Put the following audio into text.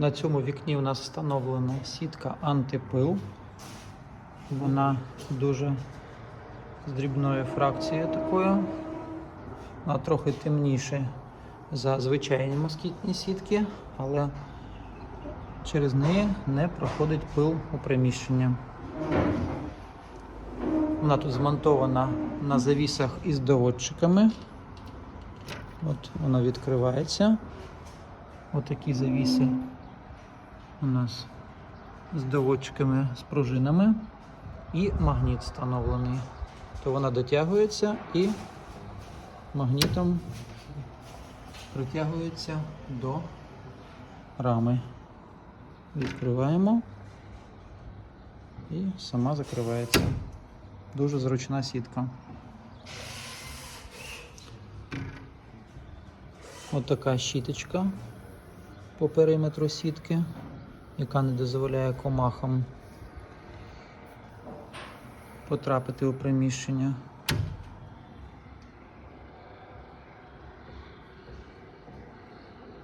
На цьому вікні у нас встановлена сітка антипил. Вона дуже з дрібною фракцією такою. Вона трохи темніше за звичайні москітні сітки, але через неї не проходить пил у приміщення. Вона тут змонтована на завісах із доводчиками. От вона відкривається. Отакі завіси у нас з доводчиками, з пружинами. І магніт встановлений. То вона дотягується і магнітом притягується до рами. Відкриваємо і сама закривається. Дуже зручна сітка. Ось така щіточка по периметру сітки, яка не дозволяє комахам потрапити у приміщення.